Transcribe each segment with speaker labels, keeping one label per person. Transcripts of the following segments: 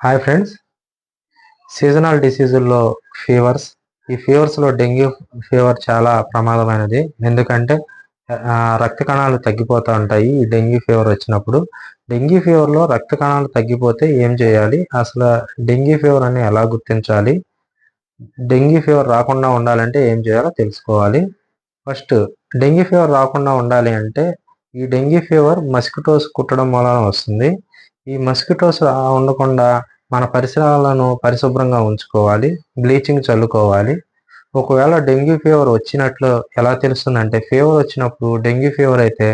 Speaker 1: Hi friends seasonal డిసీజుల్లో fevers ఈ ఫీవర్స్లో డెంగ్యూ ఫీవర్ చాలా ప్రమాదమైనది. ఎందుకంటే రక్త కణాలు తగ్గిపోతూ ఉంటాయి. ఈ డెంగ్యూ ఫీవర్ వచ్చినప్పుడు డెంగ్యూ ఫీవర్లో రక్త కణాలు తగ్గిపోతే ఏం చేయాలి? అసలు డెంగ్యూ ఫీవర్ అని ఎలా గుర్తించాలి? డెంగ్యూ ఫీవర్ రాకుండా ఉండాలంటే ఏం చేయాలో తెలుసుకోవాలి. ఫస్ట్ డెంగ్యూ ఫీవర్ రాకుండా ఉండాలి అంటే ఈ డెంగ్యూ ఫీవర్ మస్కిటోస్ కుట్టడం వలన వస్తుంది. ఈ మస్కిటోస్ ఉండకుండా మన పరిసరాలను పరిశుభ్రంగా ఉంచుకోవాలి బ్లీచింగ్ చల్లుకోవాలి. ఒకవేళ డెంగ్యూ ఫీవర్ వచ్చినట్లు ఎలా తెలుస్తుందంటే ఫీవర్ వచ్చినప్పుడు డెంగ్యూ ఫీవర్ అయితే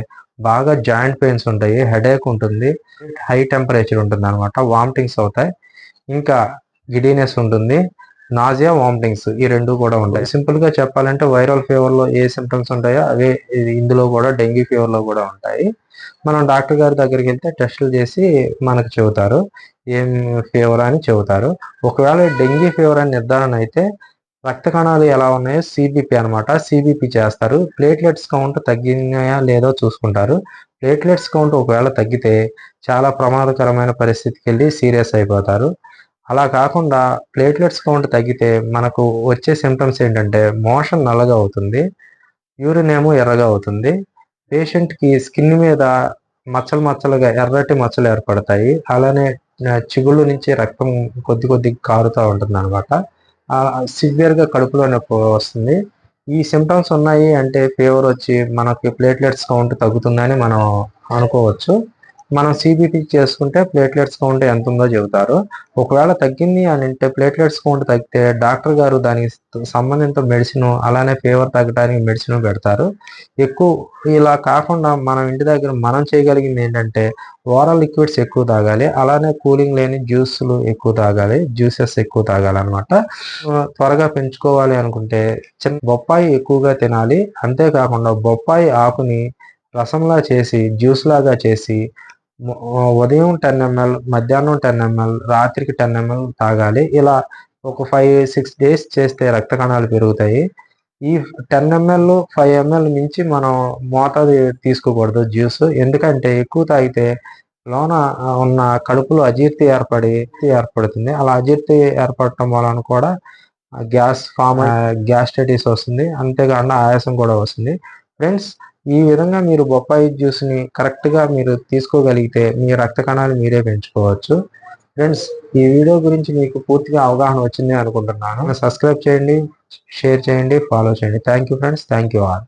Speaker 1: బాగా జాయింట్ పెయిన్స్ ఉంటాయి హెడేక్ ఉంటుంది హై టెంపరేచర్ ఉంటుంది అనమాట వామిటింగ్స్ అవుతాయి ఇంకా గిడీనెస్ ఉంటుంది. నాజియా వామిటింగ్స్ ఈ రెండు కూడా ఉంటాయి. సింపుల్గా చెప్పాలంటే వైరల్ ఫీవర్లో ఏ సిమ్టమ్స్ ఉంటాయో అవే ఇందులో కూడా డెంగ్యూ ఫీవర్లో కూడా ఉంటాయి. మనం డాక్టర్ గారి దగ్గరికి వెళ్తే టెస్టులు చేసి మనకు చెబుతారు. ఏం ఫీవర్ అని చెబుతారు. ఒకవేళ డెంగ్యూ ఫీవర్ అని నిర్ధారణ అయితే రక్త కణాలు ఎలా ఉన్నాయో సిబిపి అనమాట సిబిపి చేస్తారు. ప్లేట్లెట్స్ కౌంట్ తగ్గినాయా లేదో చూసుకుంటారు. ప్లేట్లెట్స్ కౌంట్ ఒకవేళ తగ్గితే చాలా ప్రమాదకరమైన పరిస్థితికి వెళ్ళి సీరియస్ అయిపోతారు. అలా కాకుండా ప్లేట్లెట్స్ కౌంట్ తగ్గితే మనకు వచ్చే సిమ్టమ్స్ ఏంటంటే మోషన్ నల్లగా అవుతుంది యూరిన్ ఏమో ఎర్రగా అవుతుంది. పేషెంట్కి స్కిన్ మీద మచ్చలు మచ్చలుగా ఎర్రటి మచ్చలు ఏర్పడతాయి. అలానే చిగుళ్ళు నుంచి రక్తం కొద్ది కొద్ది కారుతూ ఉంటుంది అనమాట సివియర్గా కడుపులో నొప్పి వస్తుంది. ఈ సిమ్టమ్స్ ఉన్నాయి అంటే ఫీవర్ వచ్చి మనకి ప్లేట్లెట్స్ కౌంట్ తగ్గుతుందని మనం అనుకోవచ్చు. మనం సిబిటి చేసుకుంటే ప్లేట్లెట్స్ కౌంట్ ఎంత ఉందో చెబుతారు. ఒకవేళ తగ్గింది అని అంటే ప్లేట్లెట్స్ కౌంట్ తగ్గితే డాక్టర్ గారు దానికి సంబంధిత మెడిసిన్ అలానే ఫీవర్ తగ్గడానికి మెడిసిన్ పెడతారు. ఎక్కువ ఇలా కాకుండా మనం ఇంటి దగ్గర మనం చేయగలిగింది ఏంటంటే ఓరల్ లిక్విడ్స్ ఎక్కువ తాగాలి అలానే కూలింగ్ లేని జ్యూస్లు ఎక్కువ తాగాలి జ్యూసెస్ ఎక్కువ తాగాలి అనమాట త్వరగా పెంచుకోవాలి అనుకుంటే చిన్న బొప్పాయి ఎక్కువగా తినాలి. అంతేకాకుండా బొప్పాయి ఆకుని రసంలా చేసి జ్యూస్ లాగా చేసి ఉదయం టెన్ ఎంఎల్ మధ్యాహ్నం టెన్ ఎంఎల్ రాత్రికి టెన్ ఎంఎల్ తాగాలి. ఇలా ఒక ఫైవ్ సిక్స్ డేస్ చేస్తే రక్త కణాలు పెరుగుతాయి. ఈ టెన్ ఎంఎల్ ఫైవ్ ఎంఎల్ మించి మనం మోతాదు తీసుకోకూడదు జ్యూస్. ఎందుకంటే ఎక్కువ తాగితే లోన ఉన్న కడుపులో అజీర్తి ఏర్పడి ఏర్పడుతుంది. అలా అజీర్తి ఏర్పడటం వలన కూడా గ్యాస్ ఫామ్ గ్యాస్ట్రైటిస్ వస్తుంది. అంతేకాకుండా ఆయాసం కూడా వస్తుంది. ఫ్రెండ్స్ ఈ విధంగా మీరు బొప్పాయి జ్యూస్ని కరెక్ట్గా మీరు తీసుకోగలిగితే మీ రక్త కణాలు మీరే పెంచుకోవచ్చు. ఫ్రెండ్స్ ఈ వీడియో గురించి మీకు పూర్తిగా అవగాహన వచ్చింది అనుకుంటున్నాను. సబ్స్క్రైబ్ చేయండి షేర్ చేయండి ఫాలో చేయండి. Thank you friends thank you all.